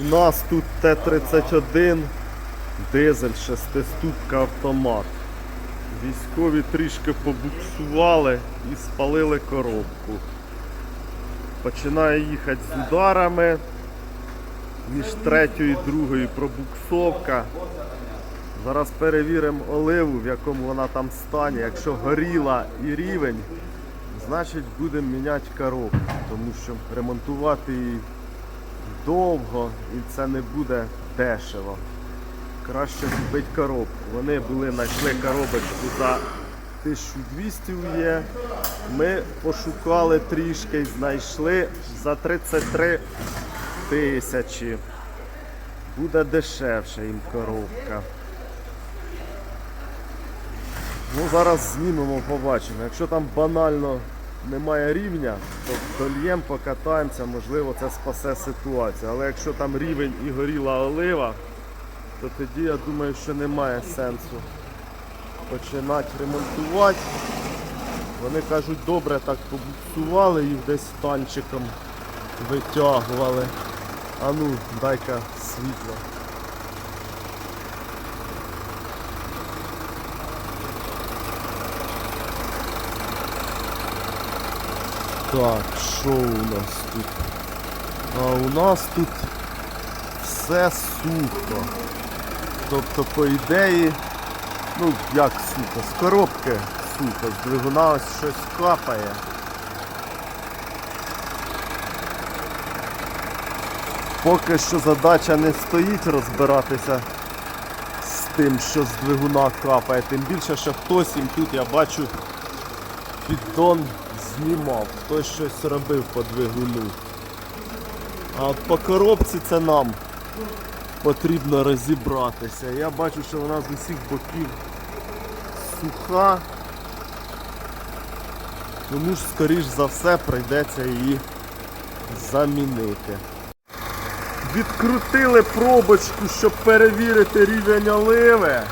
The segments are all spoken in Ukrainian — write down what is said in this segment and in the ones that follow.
У нас тут Т-31, дизель, шестиступка автомат. Військові трішки побуксували і спалили коробку. Починає їхати з ударами. Між третьою і другою пробуксовка. Зараз перевіримо оливу, в якому вона там стані. Якщо горіла і рівень, значить будемо міняти коробку, тому що ремонтувати її довго і це не буде дешево. Краще купити коробку. Вони були, знайшли коробочку за 1200 є. Ми пошукали трішки знайшли за 33 тисячі. Буде дешевше їм коробка. Ну, зараз знімемо, побачимо. Якщо там банально немає рівня, то дольємо, покатаємося, можливо, це спасе ситуацію. Але якщо там рівень і горіла олива, то тоді я думаю, що немає сенсу починати ремонтувати. Вони кажуть, добре так побуксували їх десь танчиком витягували. А ну, дай-ка світло. Так, що у нас тут? А у нас тут все сухо. Тобто, по ідеї, ну як сухо, з коробки сухо, з двигуна ось щось капає. Поки що задача не стоїть розбиратися з тим, що з двигуна капає. Тим більше, що хтось їм тут, я бачу, піддон знімав, хтось щось робив по двигуну. А от по коробці це нам потрібно розібратися. Я бачу, що вона з усіх боків суха. Тому ж, скоріш за все, прийдеться її замінити. Відкрутили пробочку, щоб перевірити рівень оливи,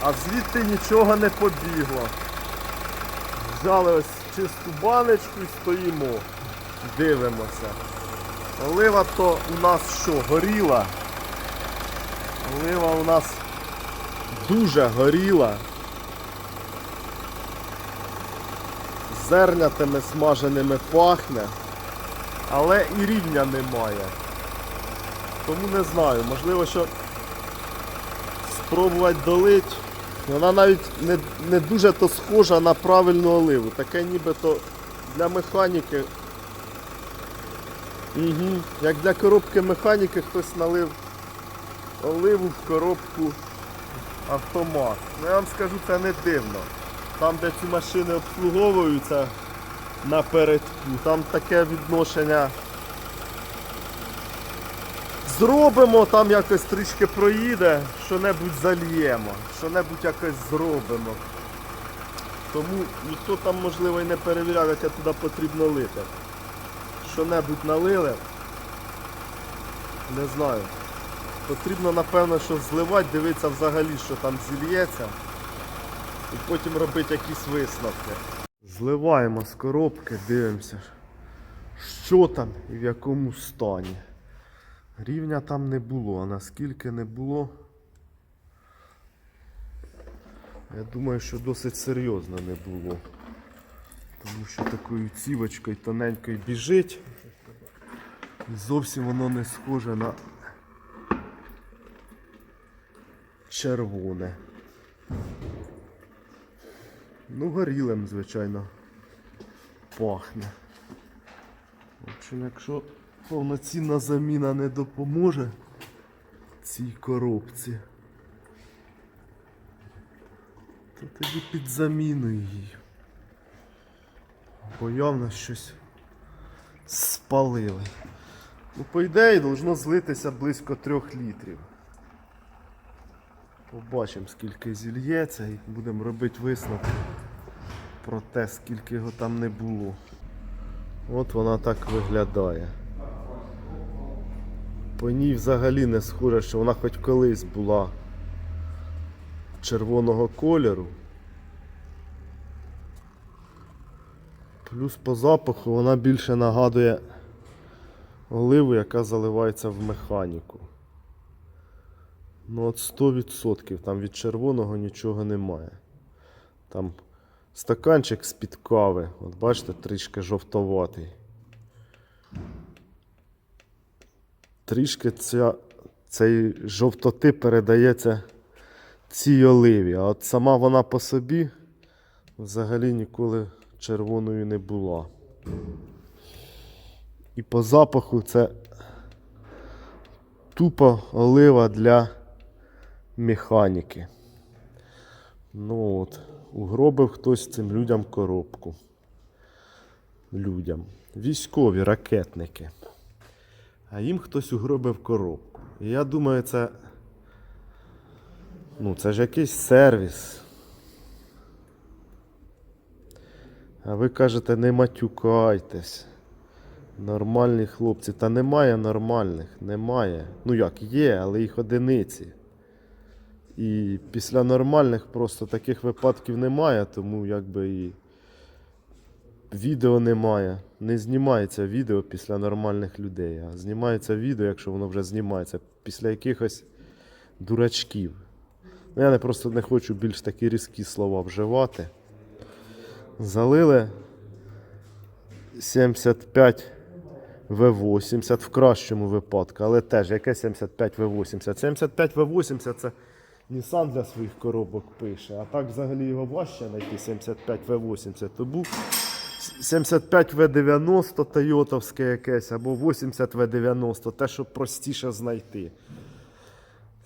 а звідти нічого не побігло. Взяли ось чисту баночку і стоїмо, дивимося. Олива то у нас що, горіла? Олива у нас дуже горіла. Зернятими смаженими пахне, але і рівня немає. Тому не знаю, можливо, що спробувати долить. Вона навіть не, не дуже то схожа на правильну оливу. Таке нібито для механіки. Угу. Як для коробки механіки хтось налив оливу в коробку автомат. Ну, я вам скажу, це не дивно. Там, де ці машини обслуговуються напередку, там таке відношення. Зробимо, там якось трішки проїде, що-небудь зальємо, що-небудь якось зробимо. Тому ніхто там, можливо, і не перевіряв, яке туди потрібно лити. Що-небудь налили. Не знаю. Потрібно, напевно, що зливати, дивитися взагалі, що там зільється. І потім робити якісь висновки. Зливаємо з коробки, дивимося, що там і в якому стані. Рівня там не було, а наскільки не було. Я думаю, що досить серйозно не було. Тому що такою цівочкою тоненькою біжить. І зовсім воно не схоже на червоне. Ну, горілим, звичайно, пахне. В общем, якщо повноцінна заміна не допоможе цій коробці, то тоді під заміну її. Бо явно щось спалили. Ну, по ідеї, должно злитися близько трьох літрів. Побачимо, скільки зільється і будемо робити висновки про те, скільки його там не було. От вона так виглядає. По ній взагалі не схоже, що вона хоч колись була червоного кольору. Плюс по запаху вона більше нагадує оливу, яка заливається в механіку. Ну от 100% там від червоного нічого немає. Там стаканчик з-під кави. От бачите, трішки жовтоватий. Трішки ця, цей жовтоти передається цій оливі. А от сама вона по собі взагалі ніколи червоною не була. І по запаху це тупо олива для механіки. Ну от, угробив хтось цим людям коробку. Людям. Військові, ракетники. А їм хтось угробив коробку. І я думаю, це. Ну, це ж якийсь сервіс. А ви кажете, не матюкайтесь. Нормальні хлопці. Та немає нормальних, немає. Ну як, є, але їх одиниці. І після нормальних просто таких випадків немає, тому якби і відео немає. Не знімається відео після нормальних людей, а знімається відео, якщо воно вже знімається, після якихось дурачків. Ну, я не просто не хочу більш такі різкі слова вживати. Залили 75 В80 в кращому випадку, але теж яке 75 В80? 75 В80 це Nissan для своїх коробок пише, а так взагалі його важче знайти 75 В80. То був 75 В90 Тойотовське якесь або 80 В90, те, що простіше знайти.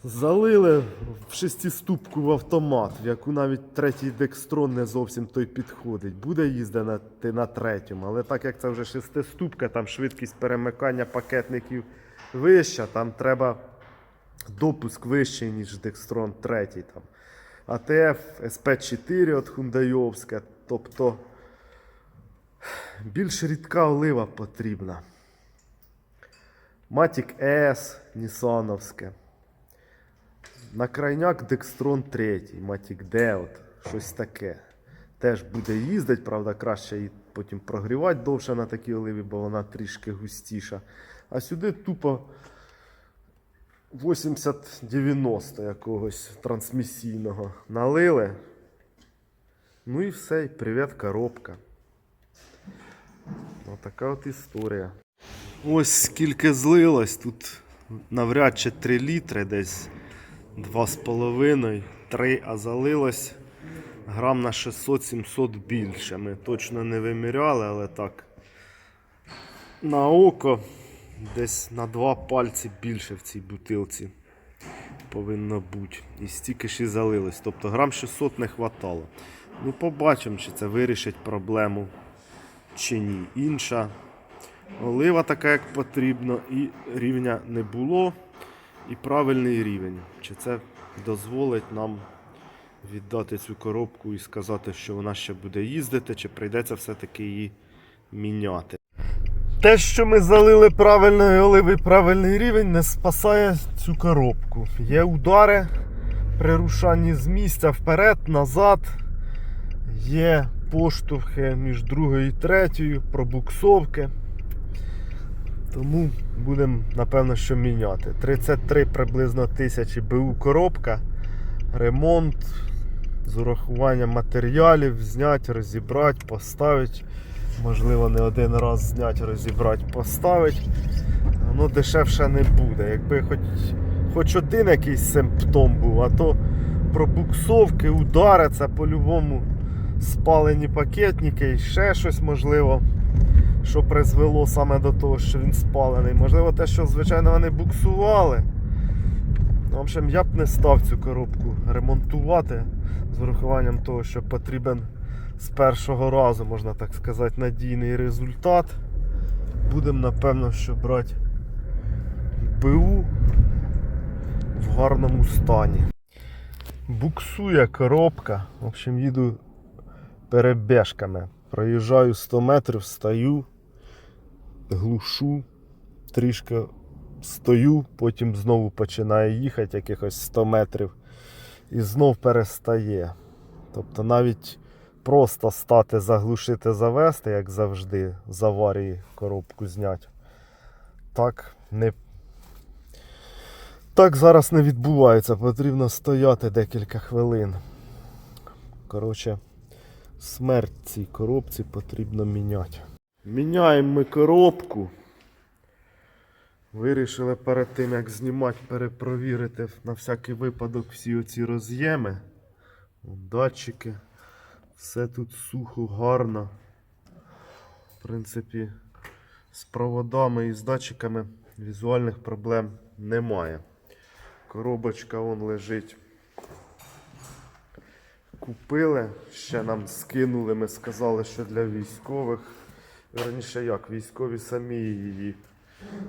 Залили в шестиступку в автомат, в яку навіть третій декстрон не зовсім той підходить. Буде їздити на третьому, але так як це вже шестиступка, там швидкість перемикання пакетників вища, там треба допуск вищий, ніж декстрон третій. Там. АТФ, СП4 от Хундайовське. Тобто більш рідка олива потрібна. Matic S, Нісановське. На крайняк Декстрон 3, Matic D, от, щось таке. Теж буде їздити, правда, краще її потім прогрівати довше на такій оливі, бо вона трішки густіша. А сюди тупо 80-90 якогось трансмісійного налили. Ну і все, і привіт, коробка. Отака от історія. Ось скільки злилось. Тут навряд чи 3 літри десь. 2,5, 3, а залилось грам на 600-700 більше. Ми точно не виміряли, але так. На око десь на два пальці більше в цій бутилці повинно бути. І стільки ж і залилось. Тобто грам 600 не хватало. Ну, побачимо, чи це вирішить проблему чи ні. Інша олива така, як потрібно, і рівня не було і правильний рівень. Чи це дозволить нам віддати цю коробку і сказати, що вона ще буде їздити, чи прийдеться все-таки її міняти. Те, що ми залили правильної оливи, правильний рівень, не спасає цю коробку. Є удари при рушанні з місця вперед, назад. Є поштовхи між другою і третьою, пробуксовки. Тому будемо, напевно, що міняти. 33 приблизно тисячі БУ коробка, ремонт з урахуванням матеріалів, зняти, розібрати, поставити. Можливо, не один раз зняти, розібрати, поставити. Воно дешевше не буде. Якби хоч, хоч один якийсь симптом був, а то пробуксовки, удари, це по-любому спалені пакетники і ще щось можливо що призвело саме до того, що він спалений. Можливо, те, що, звичайно, вони буксували. Ну, В общем, я б не став цю коробку ремонтувати з урахуванням того, що потрібен з першого разу, можна так сказати, надійний результат. Будемо, напевно, що брати БУ в гарному стані. Буксує коробка. В общем, їду перебіжками. Проїжджаю 100 метрів, стою, глушу, трішки стою, потім знову починаю їхати якихось 100 метрів і знов перестає. Тобто навіть просто стати, заглушити, завести, як завжди, з аварії коробку зняти. так не. Так зараз не відбувається, потрібно стояти декілька хвилин. Коротше, смерть цій коробці потрібно міняти. Міняємо ми коробку. Вирішили перед тим, як знімати, перепровірити на всякий випадок всі оці роз'єми. Датчики. Все тут сухо, гарно. В принципі, з проводами і з датчиками візуальних проблем немає. Коробочка вон лежить. Купили, ще нам скинули, ми сказали, що для військових. Верніше як, військові самі її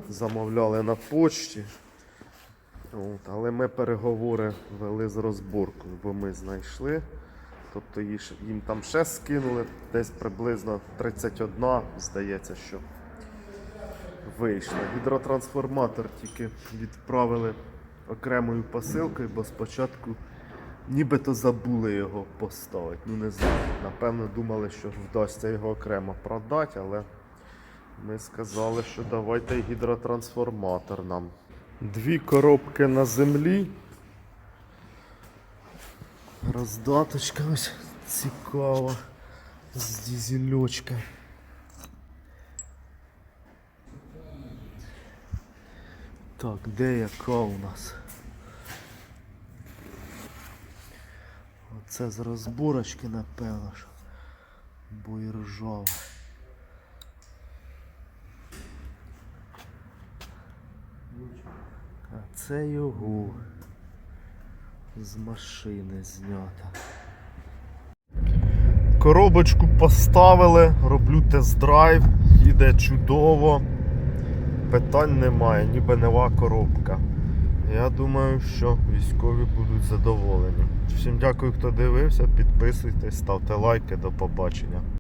замовляли на почті. От, але ми переговори вели з розборкою, бо ми знайшли. Тобто їм там ще скинули десь приблизно 31, здається, що вийшло. Гідротрансформатор тільки відправили окремою посилкою, бо спочатку нібито забули його поставити. Ну не знаю. Напевно, думали, що вдасться його окремо продати, але ми сказали, що давайте гідротрансформатор нам. Дві коробки на землі. Роздаточка ось цікава з дізельочка. Так, де яка у нас? Оце з розборочки, напевно, що. Бо і ржава. А це його з машини знято. Коробочку поставили, роблю тест-драйв, їде чудово. Питань немає, ніби нова коробка. Я думаю, що військові будуть задоволені. Всім дякую, хто дивився. Підписуйтесь, ставте лайки, до побачення.